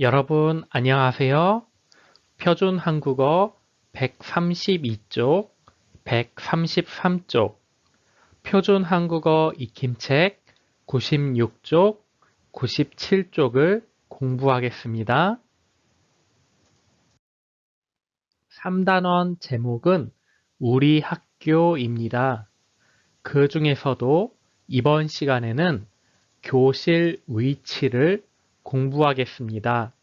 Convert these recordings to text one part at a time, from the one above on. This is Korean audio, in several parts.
여러분 안녕하세요. 표준 한국어 132쪽, 133쪽, 표준 한국어 익힘책 96쪽, 97쪽을 공부하겠습니다. 3단원 제목은 우리 학교입니다. 그 중에서도 이번 시간에는 교실 위치를 공부하겠습니다.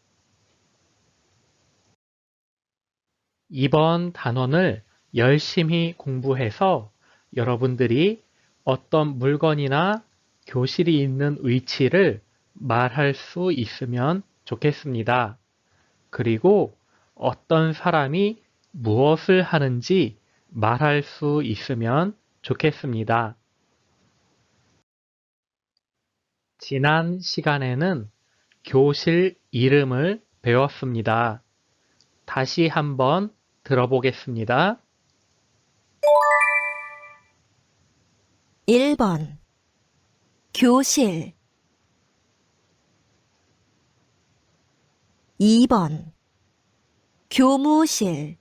이번 단원을 열심히 공부해서 여러분들이 어떤 물건이나 교실이 있는 위치를 말할 수 있으면 좋겠습니다. 그리고 어떤 사람이 무엇을 하는지 말할 수 있으면 좋겠습니다. 지난 시간에는 교실 이름을 배웠습니다. 다시 한번 들어보겠습니다. 1번. 교실. 2번. 교무실.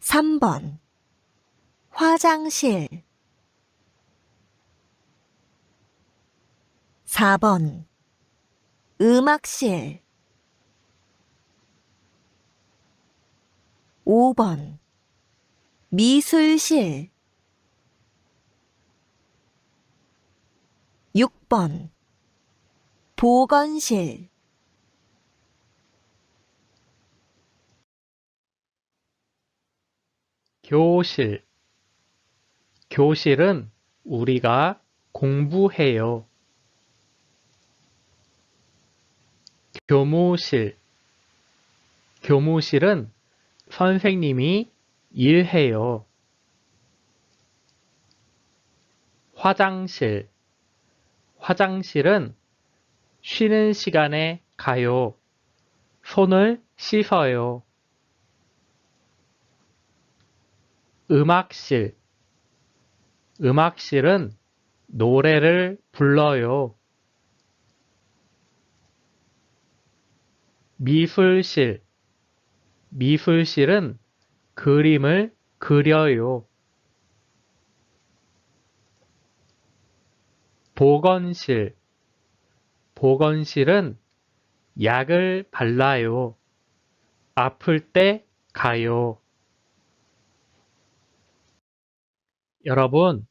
3번. 화장실. 4번. 음악실 5번 미술실 6번 보건실 교실. 교실은 우리가 공부해요. 교무실. 교무실은 선생님이 일해요. 화장실. 화장실은 쉬는 시간에 가요. 손을 씻어요. 음악실. 음악실은 노래를 불러요. 미술실. 미술실은 그림을 그려요. 보건실. 보건실은 약을 발라요. 아플 때 가요. 여러분,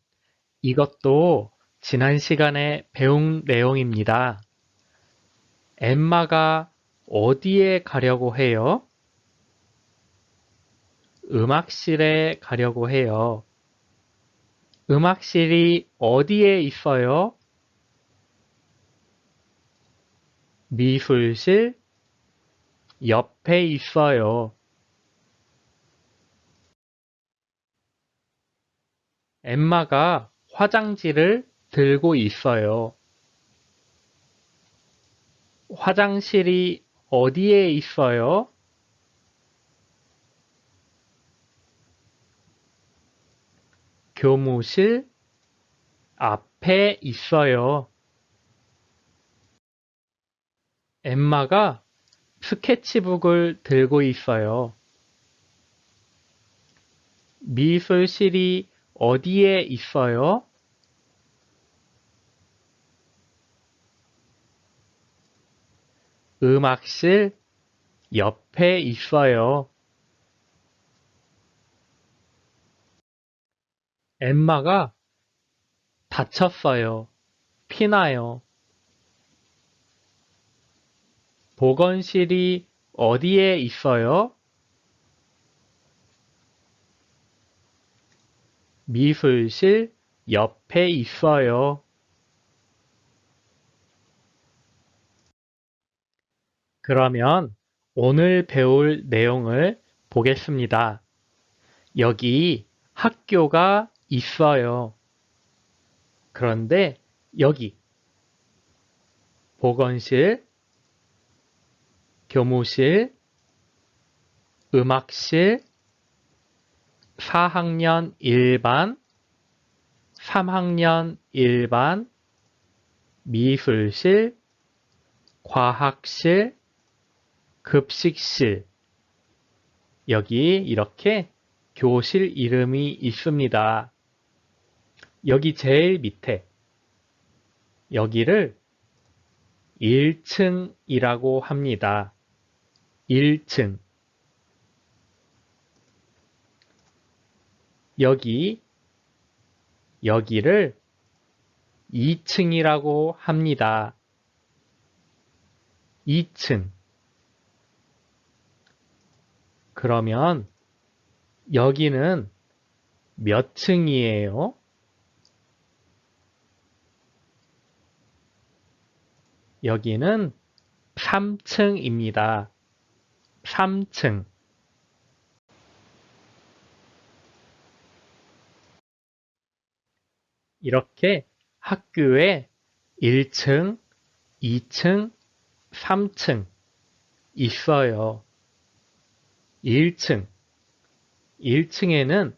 이것도 지난 시간에 배운 내용입니다. 엠마가 어디에 가려고 해요? 음악실에 가려고 해요. 음악실이 어디에 있어요? 미술실 옆에 있어요. 엠마가 화장지를 들고 있어요. 화장실이 어디에 있어요? 교무실 앞에 있어요. 엠마가 스케치북을 들고 있어요. 미술실이 어디에 있어요? 음악실 옆에 있어요. 엠마가 다쳤어요. 피나요. 보건실이 어디에 있어요? 미술실 옆에 있어요. 그러면 오늘 배울 내용을 보겠습니다. 여기 학교가 있어요. 그런데 여기 보건실, 교무실, 음악실, 4학년 1반, 3학년 1반, 미술실, 과학실, 급식실. 여기 이렇게 교실 이름이 있습니다. 여기 제일 밑에 여기를 1층이라고 합니다. 1층. 여기, 여기를 2층이라고 합니다. 2층. 그러면 여기는 몇 층이에요? 여기는 3층입니다. 3층. 이렇게 학교에 1층, 2층, 3층 있어요. 1층. 1층에는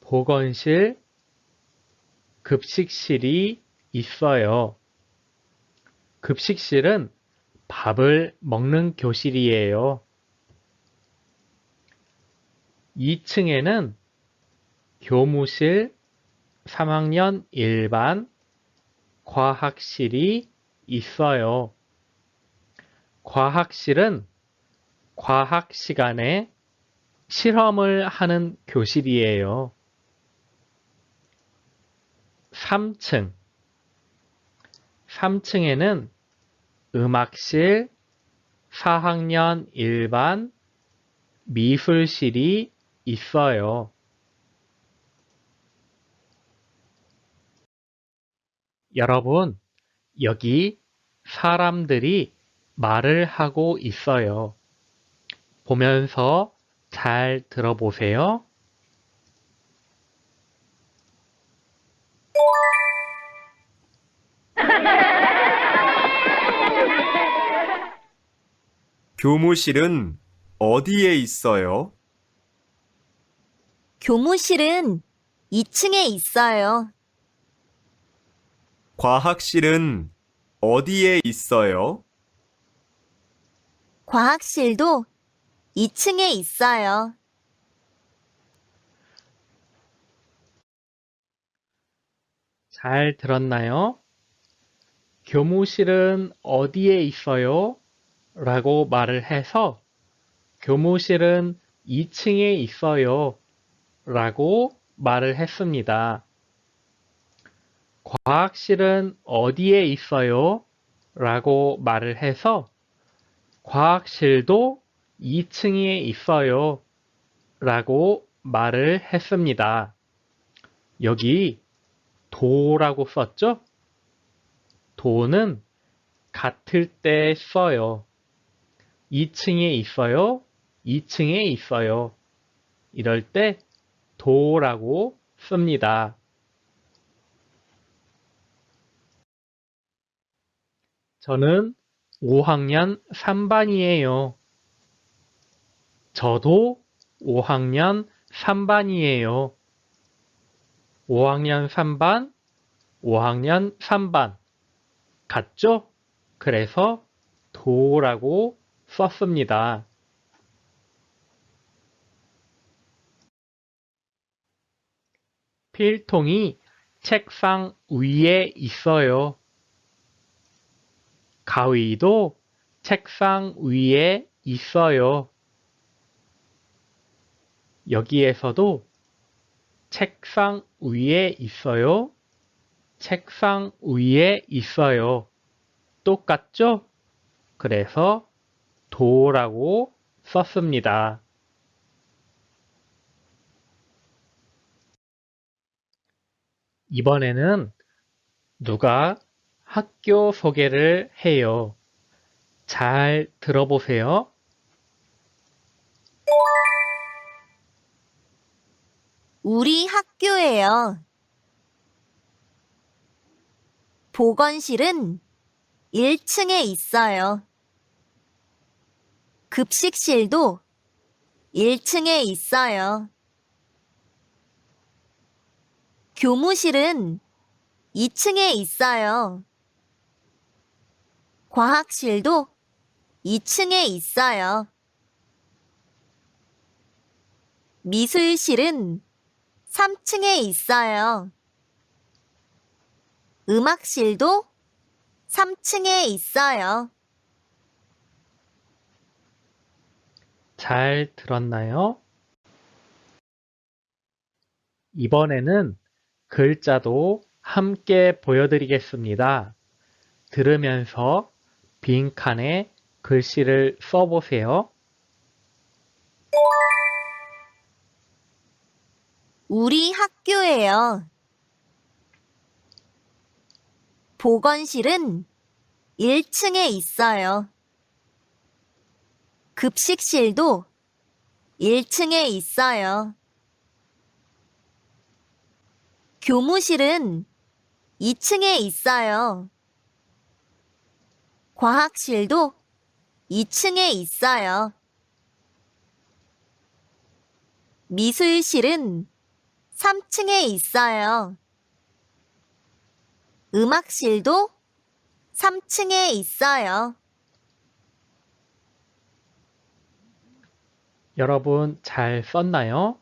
보건실, 급식실이 있어요. 급식실은 밥을 먹는 교실이에요. 2층에는 교무실, 3학년 1반, 과학실이 있어요. 과학실은 과학 시간에 실험을 하는 교실이에요. 3층. 3층에는 음악실, 4학년 1반, 미술실이 있어요. 여러분, 여기 사람들이 말을 하고 있어요. 보면서 잘 들어보세요. 교무실은 어디에 있어요? 교무실은 2층에 있어요. 과학실은 어디에 있어요? 과학실도 2층에 있어요. 잘 들었나요? 교무실은 어디에 있어요? 라고 말을 해서 교무실은 2층에 있어요. 라고 말을 했습니다. 과학실은 어디에 있어요? 라고 말을 해서 과학실도 2층에 있어요. 라고 말을 했습니다. 여기 도라고 썼죠? 도는 같을 때 써요. 2층에 있어요. 2층에 있어요. 이럴 때 도라고 씁니다. 저는 5학년 3반이에요. 저도 5학년 3반이에요. 5학년 3반, 5학년 3반. 같죠? 그래서 도라고 썼습니다. 필통이 책상 위에 있어요. 가위도 책상 위에 있어요. 여기에서도 책상 위에 있어요. 책상 위에 있어요. 똑같죠? 그래서 도라고 썼습니다. 이번에는 누가 학교 소개를 해요. 잘 들어보세요. 우리 학교예요. 보건실은 1층에 있어요. 급식실도 1층에 있어요. 교무실은 2층에 있어요. 과학실도 2층에 있어요. 미술실은 3층에 있어요. 음악실도 3층에 있어요. 잘 들었나요? 이번에는 글자도 함께 보여드리겠습니다. 들으면서 빈칸에 글씨를 써보세요. 우리 학교예요. 보건실은 1층에 있어요. 급식실도 1층에 있어요. 교무실은 2층에 있어요. 과학실도 2층에 있어요. 미술실은 3층에 있어요. 음악실도 3층에 있어요. 여러분 잘 썼나요?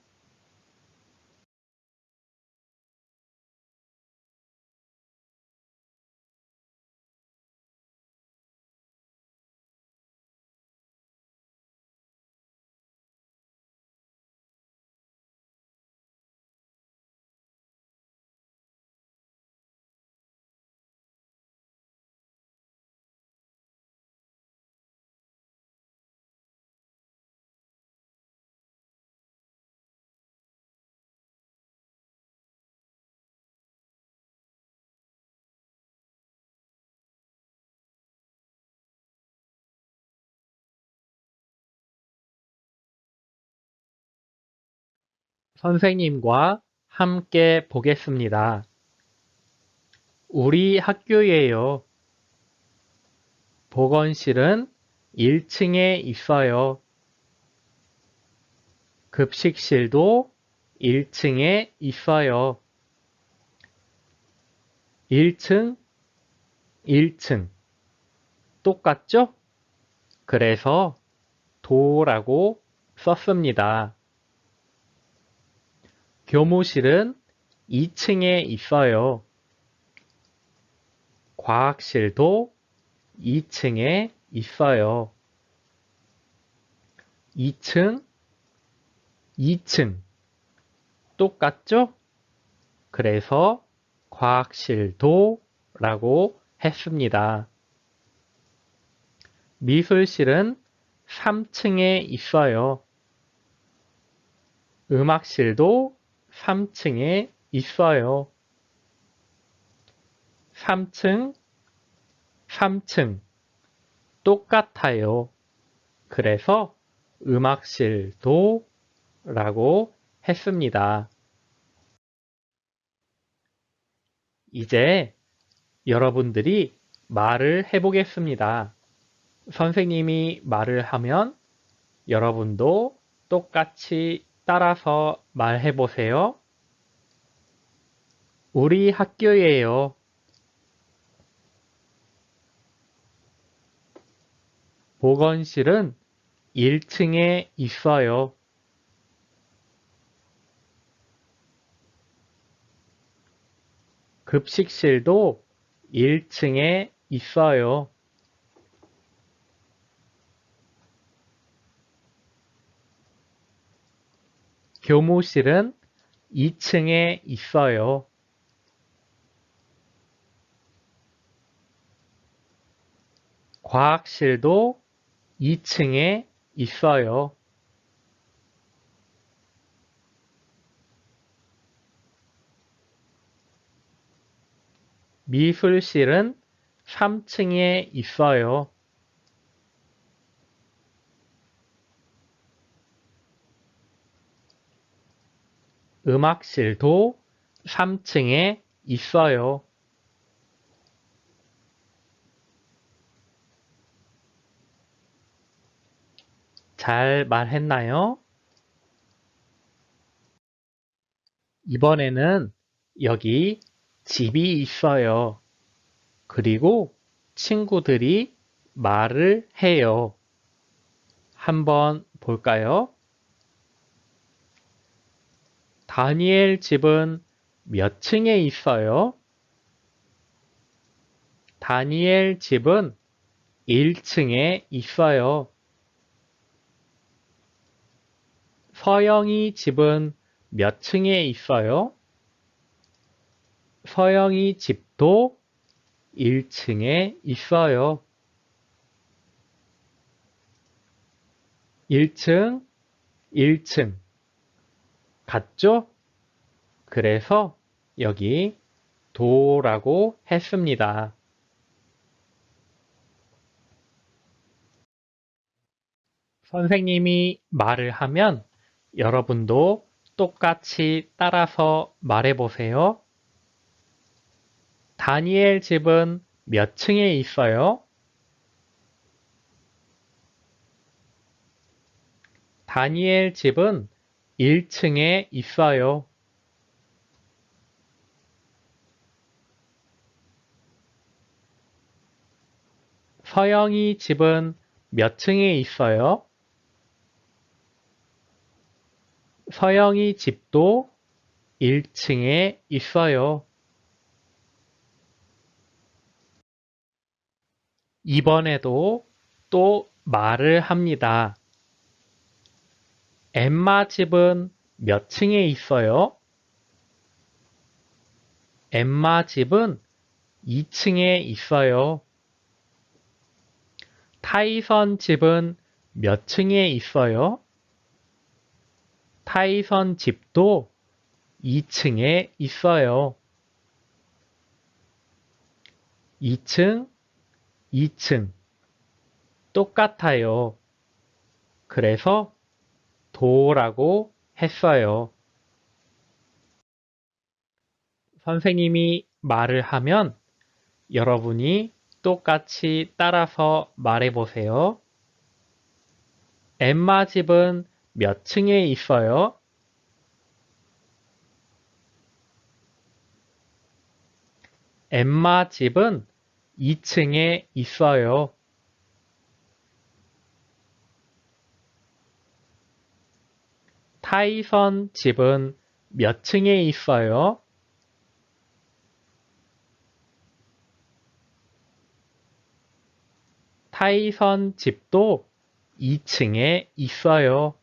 선생님과 함께 보겠습니다. 우리 학교예요. 보건실은 1층에 있어요. 급식실도 1층에 있어요. 1층, 1층. 똑같죠? 그래서 도라고 썼습니다. 교무실은 2층에 있어요. 과학실도 2층에 있어요. 2층, 2층. 똑같죠? 그래서 과학실도 라고 했습니다. 미술실은 3층에 있어요. 음악실도 3층에 있어요. 3층, 3층. 똑같아요. 그래서 음악실도 라고 했습니다. 이제 여러분들이 말을 해보겠습니다. 선생님이 말을 하면 여러분도 똑같이 따라서 말해 보세요. 우리 학교예요. 보건실은 1층에 있어요. 급식실도 1층에 있어요. 교무실은 2층에 있어요. 과학실도 2층에 있어요. 미술실은 3층에 있어요. 음악실도 3층에 있어요. 잘 말했나요? 이번에는 여기 집이 있어요. 그리고 친구들이 말을 해요. 한번 볼까요? 다니엘 집은 몇 층에 있어요? 다니엘 집은 1층에 있어요. 서영이 집은 몇 층에 있어요? 서영이 집도 1층에 있어요. 1층, 1층. 같죠? 그래서 여기 도라고 했습니다. 선생님이 말을 하면 여러분도 똑같이 따라서 말해보세요. 다니엘 집은 몇 층에 있어요? 다니엘 집은 1층에 있어요. 서영이 집은 몇 층에 있어요? 서영이 집도 1층에 있어요. 이번에도 또 말을 합니다. 엠마 집은 몇 층에 있어요? 엠마 집은 2층에 있어요. 타이선 집은 몇 층에 있어요? 타이선 집도 2층에 있어요. 2층, 2층. 똑같아요. 그래서 도라고 했어요. 선생님이 말을 하면 여러분이 똑같이 따라서 말해보세요. 엠마 집은 몇 층에 있어요? 엠마 집은 2층에 있어요. 타이선 집은 몇 층에 있어요? 타이선 집도 2층에 있어요.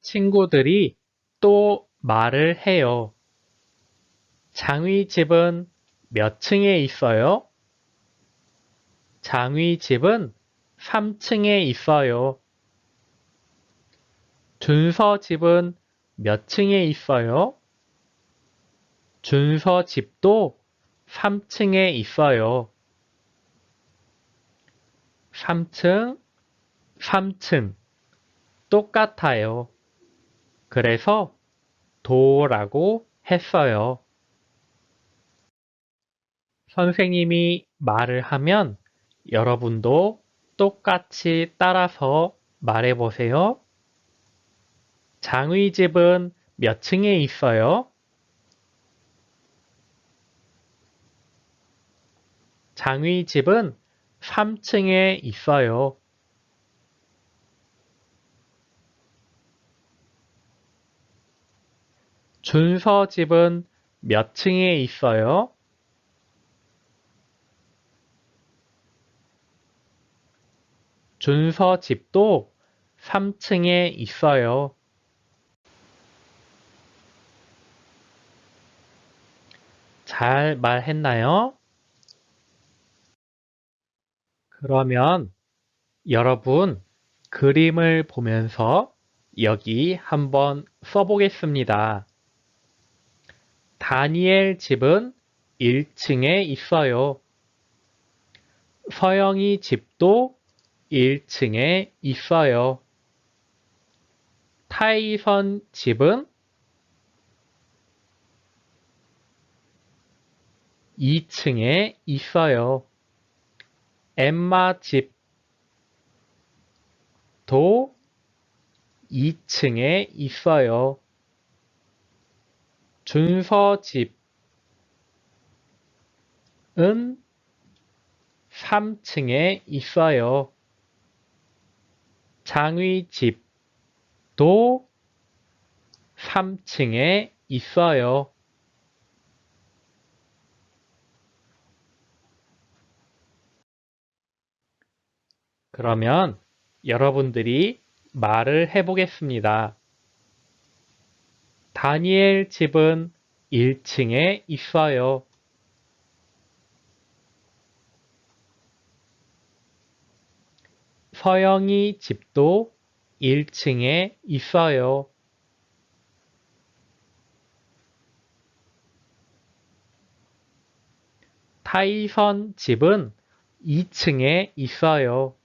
친구들이 또 말을 해요. 장위 집은 몇 층에 있어요? 장위 집은 3층에 있어요. 준서 집은 몇 층에 있어요? 준서 집도 3층에 있어요. 3층, 3층. 똑같아요. 그래서 도라고 했어요. 선생님이 말을 하면 여러분도 똑같이 따라서 말해보세요. 장의 집은 몇 층에 있어요? 장의 집은 3층에 있어요. 준서 집은 몇 층에 있어요? 준서 집도 3층에 있어요. 잘 말했나요? 그러면 여러분 그림을 보면서 여기 한번 써보겠습니다. 다니엘 집은 1층에 있어요. 서영이 집도 1층에 있어요. 타이선 집은 2층에 있어요. 엠마 집도 2층에 있어요. 준서 집은 3층에 있어요. 장위 집도 3층에 있어요. 그러면 여러분들이 말을 해보겠습니다. 다니엘 집은 1층에 있어요. 서영이 집도 1층에 있어요. 타이선 집은 2층에 있어요.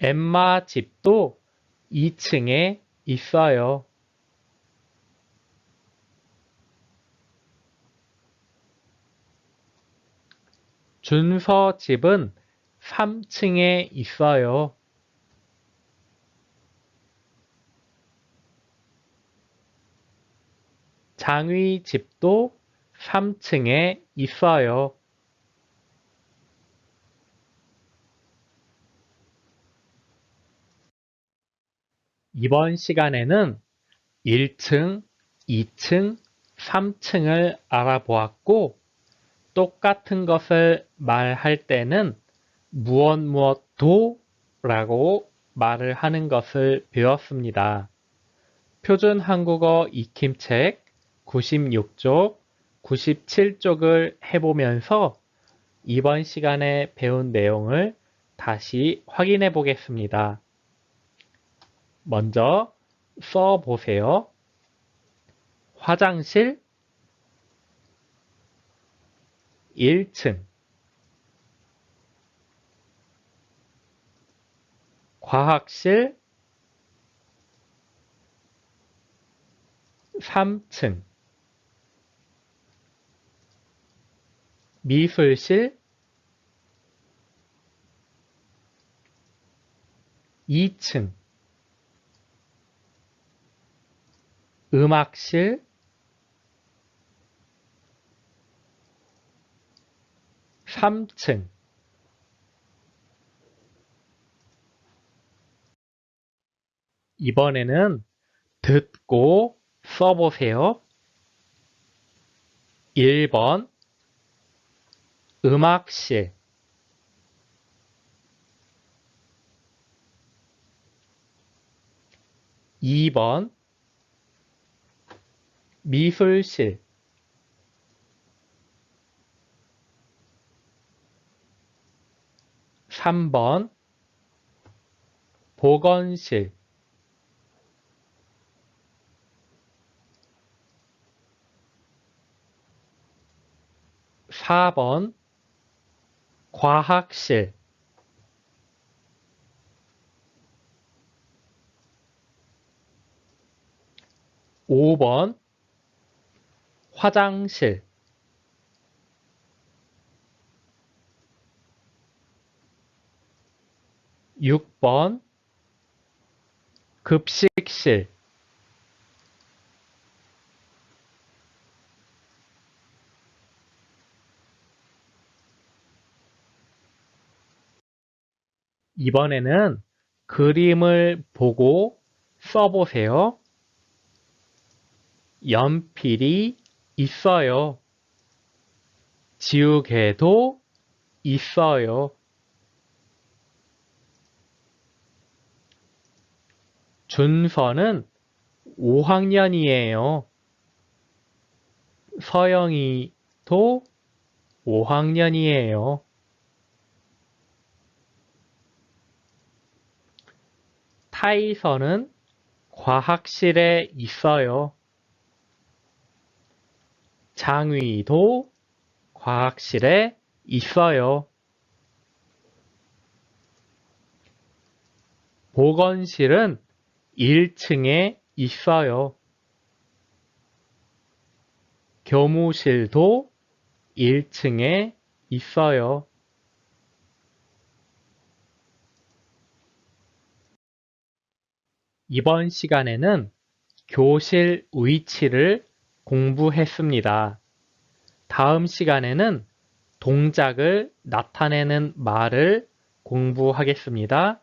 엠마 집도 2층에 있어요. 준서 집은 3층에 있어요. 장위 집도 3층에 있어요. 이번 시간에는 1층, 2층, 3층을 알아보았고, 똑같은 것을 말할 때는 무엇 무엇도 라고 말을 하는 것을 배웠습니다. 표준 한국어 익힘책 96쪽, 97쪽을 해보면서 이번 시간에 배운 내용을 다시 확인해 보겠습니다. 먼저 써보세요. 화장실 1층. 과학실 3층. 미술실 2층. 음악실 3층. 이번에는 듣고 써보세요. 1번 음악실. 2번 미술실 3번 보건실. 4번 과학실. 5번 화장실 6번 급식실 이번에는 그림을 보고 써보세요. 연필이 있어요. 지우개도 있어요. 준서는 5학년이에요. 서영이도 5학년이에요. 타이서는 과학실에 있어요. 장위도 과학실에 있어요. 보건실은 1층에 있어요. 교무실도 1층에 있어요. 이번 시간에는 교실 위치를 공부했습니다. 다음 시간에는 동작을 나타내는 말을 공부하겠습니다.